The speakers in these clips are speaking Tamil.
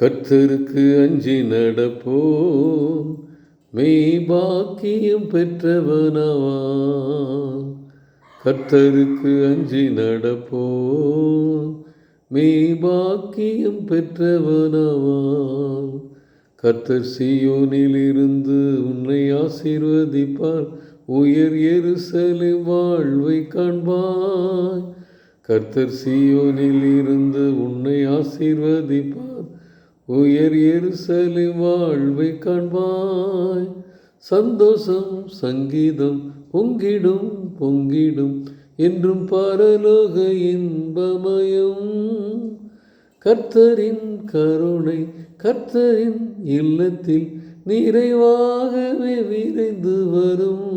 கர்த்தருக்கு அஞ்சி நடப்போம். மெய் பாக்கியம் பெற்றவனவான் கர்த்தருக்கு அஞ்சி நடப்போம். மெய் பாக்கியம் பெற்றவனவான் கர்த்தர் சியோனிலிருந்து உன்னை ஆசீர்வதிப்பார். உயர் எருசலேம் வாழ்வை காண்பாய் கர்த்தர் சியோனில் இருந்து உன்னை ஆசீர்வதிப்பார். உயர் எரிசலி வாழ்வை காண்பாய். சந்தோஷம் சங்கீதம் பொங்கிடும் பொங்கிடும் என்றும் பரலோக இன்பமயம். கர்த்தரின் கருணை கர்த்தரின் இல்லத்தில் நிறைவாகவே விரைந்து வரும்.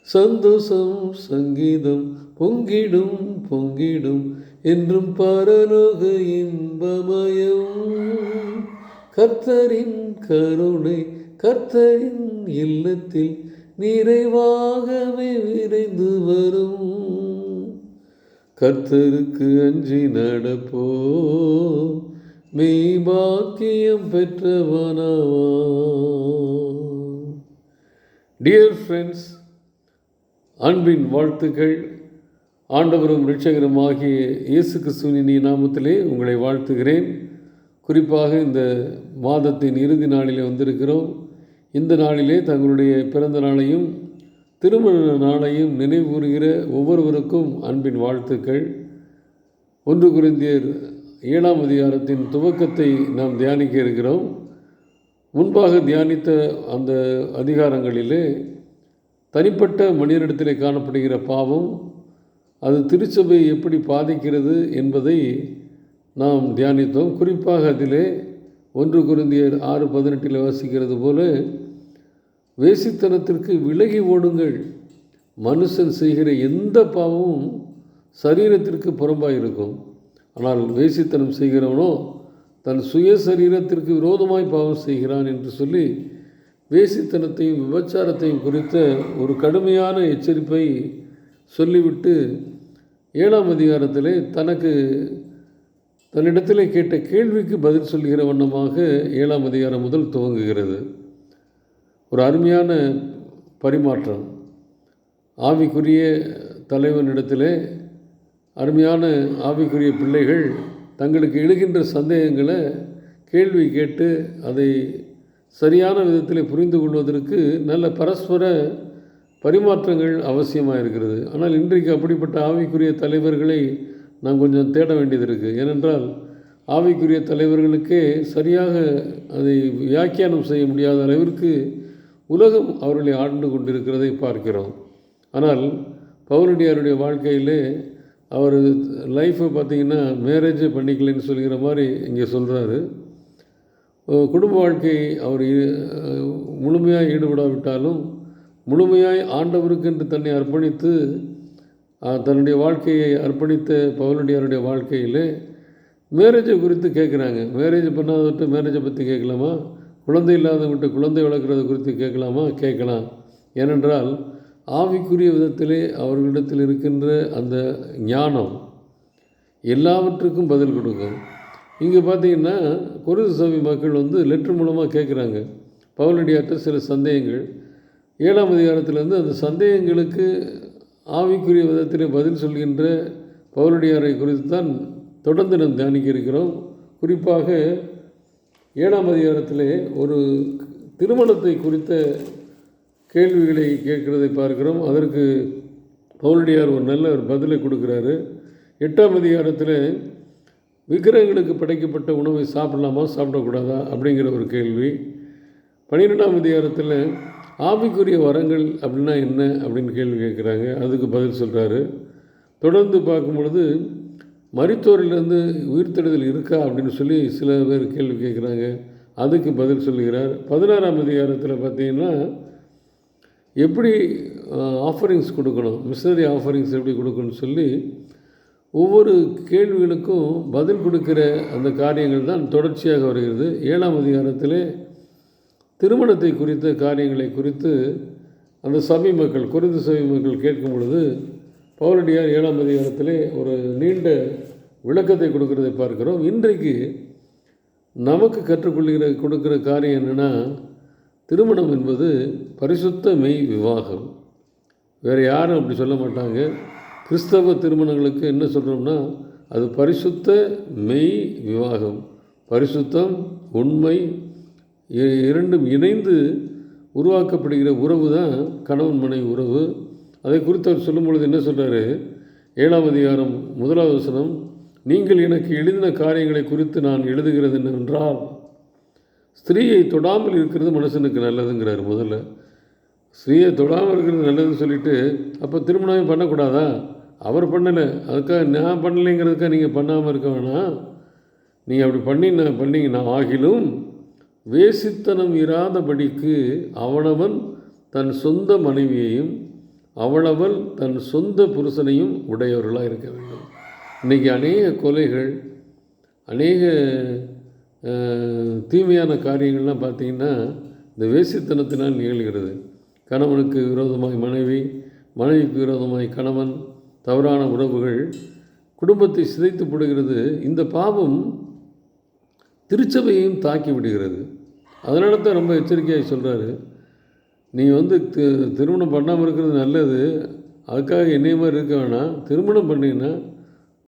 சந்தோஷம் சங்கீதம் பொங்கிடும் பொங்கிடும் என்றும் பரலோக இன்பமயம். கர்த்தரின் கருணை கர்த்தரின் இல்லத்தில் நிறைவாகவே விரைந்து வரும். கர்த்தருக்கு அஞ்சி நடப்போ? மெய் பாக்கியம் பெற்றவனவா? டியர் ஃப்ரெண்ட்ஸ் அன்பின் வாழ்த்துக்கள். ஆண்டவரும் இரட்சகரும் ஆகிய இயேசு கிறிஸ்துவின் நாமத்திலே உங்களை வாழ்த்துகிறேன். குறிப்பாக இந்த மாதத்தின் இறுதி நாளிலே வந்திருக்கிறோம். இந்த நாளிலே தங்களுடைய பிறந்த நாளையும் திருமண நாளையும் நினைவுகூறுகிற ஒவ்வொருவருக்கும் அன்பின் வாழ்த்துக்கள். ஒன்று குருந்தியர் ஏழாம் அதிகாரத்தின் துவக்கத்தை நாம் தியானிக்க இருக்கிறோம். முன்பாக தியானித்த அந்த அதிகாரங்களிலே தனிப்பட்ட மனிதனிடத்திலே காணப்படுகிற பாவம் அது திருச்சபை எப்படி பாதிக்கிறது என்பதை நாம் தியானித்தோம். குறிப்பாக அதிலே ஒன்று குருந்தியர் ஆறு பதினெட்டில் வாசிக்கிறது போல வேசித்தனத்திற்கு விலகி ஓடுங்கள். மனுஷன் செய்கிற எந்த பாவமும் சரீரத்திற்கு புறம்பாக இருக்கும் ஆனால் வேசித்தனம் செய்கிறவனோ தன் சுய சரீரத்திற்கு விரோதமாய் பாவம் செய்கிறான் என்று சொல்லி வேசித்தனத்தையும் விபச்சாரத்தையும் குறித்த ஒரு கடுமையான எச்சரிப்பை சொல்லிவிட்டு ஏழாம் அதிகாரத்திலே தனக்கு தன்னிடத்திலே கேட்ட கேள்விக்கு பதில் சொல்கிற வண்ணமாக ஏழாம் அதிகாரம் முதல் துவங்குகிறது. ஒரு அருமையான பரிமாற்றம். ஆவிக்குரிய தலைவனிடத்திலே அருமையான ஆவிக்குரிய பிள்ளைகள் தங்களுக்கு எழுகின்ற சந்தேகங்களை கேள்வி கேட்டு அதை சரியான விதத்தில் புரிந்து கொள்வதற்கு நல்ல பரஸ்பர பரிமாற்றங்கள் அவசியமாக இருக்கிறது. ஆனால் இன்றைக்கு அப்படிப்பட்ட ஆவிக்குரிய தலைவர்களை நாம் கொஞ்சம் தேட வேண்டியது இருக்குது ஏனென்றால் ஆவிக்குரிய தலைவர்களுக்கே சரியாக அதை வியாக்கியானம் செய்ய முடியாத அளவிற்கு உலகம் அவர்களை ஆண்டு கொண்டிருக்கிறதை பார்க்கிறோம். ஆனால் பவுலடியாருடைய வாழ்க்கையிலே அவர் லைஃப்பை பார்த்திங்கன்னா மேரேஜே பண்ணிக்கலன்னு சொல்கிற மாதிரி இங்கே சொல்கிறாரு குடும்ப வாழ்க்கை அவர் முழுமையாக ஈடுபடாவிட்டாலும் முழுமையாய் ஆண்டவருக்கு என்று தன்னை அர்ப்பணித்து தன்னுடைய வாழ்க்கையை அர்ப்பணித்த பவுலடியாருடைய வாழ்க்கையில் மேரேஜை குறித்து கேட்குறாங்க. மேரேஜ் பண்ணாதவர்கிட்ட மேரேஜை பற்றி கேட்கலாமா? குழந்தை இல்லாதவங்கிட்ட குழந்தை வளர்க்குறத குறித்து கேட்கலாமா? கேட்கலாம். ஏனென்றால் ஆவிக்குரிய விதத்திலே அவர்களிடத்தில் இருக்கின்ற அந்த ஞானம் எல்லாவற்றுக்கும் பதில் கொடுக்கும். இங்கே பார்த்தீங்கன்னா குருது சபை மக்கள் வந்து லெட்ரு மூலமாக கேட்குறாங்க. பவுலடியார்ட்ட சில சந்தேகங்கள். ஏழாம் அதிகாரத்திலிருந்து அந்த சந்தேகங்களுக்கு ஆவிக்குரிய விதத்தில் பதில் சொல்கின்ற பவுலடியாரை குறித்து தான் தொடர்ந்து நாம் தியானிக்க இருக்கிறோம். குறிப்பாக ஏழாம் அதிகாரத்திலே ஒரு திருமணத்தை குறித்த கேள்விகளை கேட்கிறதை பார்க்கிறோம். அதற்கு பவுலடியார் ஒரு நல்ல ஒரு பதிலை கொடுக்குறாரு. எட்டாம் அதிகாரத்தில் விக்கிரகங்களுக்கு படைக்கப்பட்ட உணவை சாப்பிடலாமா சாப்பிடக்கூடாதா அப்படிங்கிற ஒரு கேள்வி. பன்னிரெண்டாம் அதிகாரத்தில் ஆவிக்குரிய வரங்கள் அப்படின்னா என்ன அப்படின்னு கேள்வி கேட்குறாங்க. அதுக்கு பதில் சொல்கிறாரு தொடர்ந்து பார்க்கும் பொழுது மருத்துவரிலிருந்து உயிர்த்தெழுதல் இருக்கா அப்படின்னு சொல்லி சில பேர் கேள்வி கேட்குறாங்க. அதுக்கு பதில் சொல்லுகிறார். பதினாறாம் அதிகாரத்தில் பார்த்தீங்கன்னா எப்படி ஆஃபரிங்ஸ் கொடுக்கணும்? மிஷனரி ஆஃபரிங்ஸ் எப்படி கொடுக்கணும்னு சொல்லி ஒவ்வொரு கேள்விகளுக்கும் பதில் கொடுக்கிற அந்த காரியங்கள் தான் தொடர்ச்சியாக வருகிறது. ஏழாம் அதிகாரத்திலே திருமணத்தை குறித்த காரியங்களை குறித்து அந்த சபை மக்கள் குறைந்த சபை மக்கள் கேட்கும் பொழுது பவுலடியார் ஏழாம் அதிகாரத்திலே ஒரு நீண்ட விளக்கத்தை கொடுக்கிறதை பார்க்கிறோம். இன்றைக்கு நமக்கு கற்றுக்கொள்கிற கொடுக்குற காரியம் என்னென்னா திருமணம் என்பது பரிசுத்த மெய் விவாகம். வேறு யாரும் அப்படி சொல்ல மாட்டாங்க. கிறிஸ்தவ திருமணங்களுக்கு என்ன சொல்கிறோம்னா அது பரிசுத்த மெய் விவாகம். பரிசுத்தம் உண்மை இரண்டும் இணைந்து உருவாக்கப்படுகிற உறவு தான் கணவன் மனைவி உறவு. அதை குறித்து அவர் சொல்லும் பொழுது என்ன சொல்கிறார் ஏழாம் அதிகாரம் முதலாவது வசனம் நீங்கள் எனக்கு எழுதின காரியங்களை குறித்து நான் எழுதுகிறது என்னவென்றால் ஸ்திரீயை தொடாமல் இருக்கிறது மனுஷனுக்கு நல்லதுங்கிறார் முதல்ல. ஸ்திரீயை தொடாமல் இருக்கிறது நல்லதுன்னு சொல்லிட்டு அப்போ திருமணமே பண்ணக்கூடாதா? அவர் பண்ணலை. அதுக்காக நான் பண்ணலைங்கிறதுக்காக நீங்கள் பண்ணாமல் இருக்க வேணாம். நீங்கள் அப்படி பண்ணி பண்ணிங்கன்னா ஆகிலும் வேசித்தனம் இராதபடிக்கு அவனவன் தன் சொந்த மனைவியையும் அவளவள் தன் சொந்த புருஷனையும் உடையவர்களாக இருக்க வேண்டும். இன்றைக்கி அநேக கொலைகள் அநேக தீமையான காரியங்கள்லாம் பார்த்திங்கன்னா இந்த வேசித்தனத்தினால் நிகழ்கிறது. கணவனுக்கு விரோதமாய் மனைவி மனைவிக்கு விரோதமாய் கணவன் தவறான உறவுகள் குடும்பத்தை சிதைத்து போடுகிறது. இந்த பாவம் திருச்சபையையும் தாக்கி விடுகிறது. அதனால தான் ரொம்ப எச்சரிக்கையாக சொல்கிறாரு நீ வந்து திருமணம் பண்ணாமல் இருக்கிறது நல்லது. அதுக்காக என்னைய மாதிரி இருக்க வேணாம். திருமணம் பண்ணீங்கன்னா